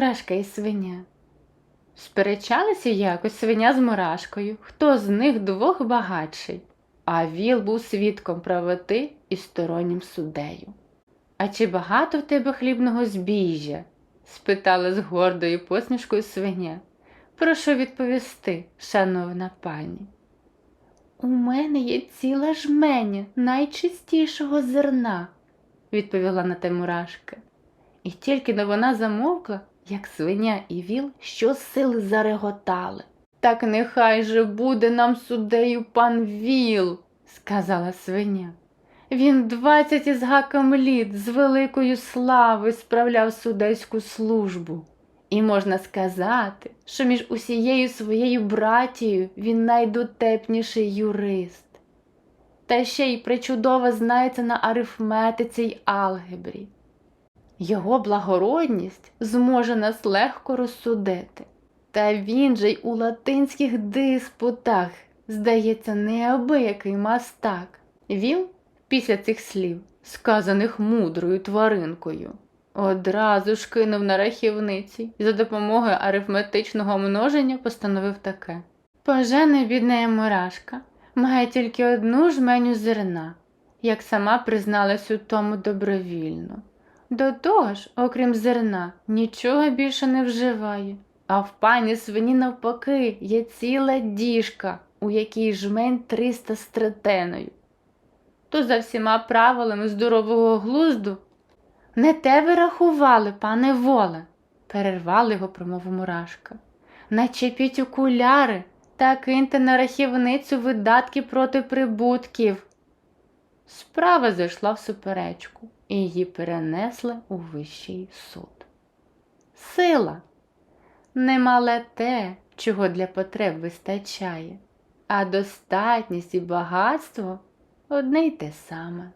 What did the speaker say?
Мурашка і свиня. Сперечалися якось свиня з мурашкою, хто з них двох багатший, а віл був свідком правоти і стороннім суддею. А чи багато в тебе хлібного збіжжя? спитала з гордою посмішкою свиня. Прошу відповісти, шановна пані. У мене є ціла жменя найчистішого зерна, відповіла на те мурашка. І тільки но вона замовкла, як свиня і віл щосили зареготали. Так нехай же буде нам суддею пан Віл, сказала свиня. Він двадцять із гаком літ з великою славою справляв судейську службу. І можна сказати, що між усією своєю братією він найдотепніший юрист. Та ще й причудово знається на арифметиці й алгебрі. Його благородність зможе нас легко розсудити. Та він же й у латинських диспутах, здається, неабиякий мастак. Він, після цих слів, сказаних мудрою тваринкою, одразу ж кинув на рахівниці і за допомогою арифметичного множення постановив таке. Пожена бідна мурашка має тільки одну жменю зерна, як сама призналась у тому добровільно. До того ж, окрім зерна, нічого більше не вживає. А в пані свині навпаки є ціла діжка, у якій жмень 300 з. То за всіма правилами здорового глузду не те ви рахували, пане воле, перервали його промову мурашка. Начепіть окуляри та киньте на рахівницю видатки проти прибутків. Справа зайшла в суперечку, і її перенесли у вищий суд. Сила немале те, чого для потреб вистачає, а достатність і багатство одне й те саме.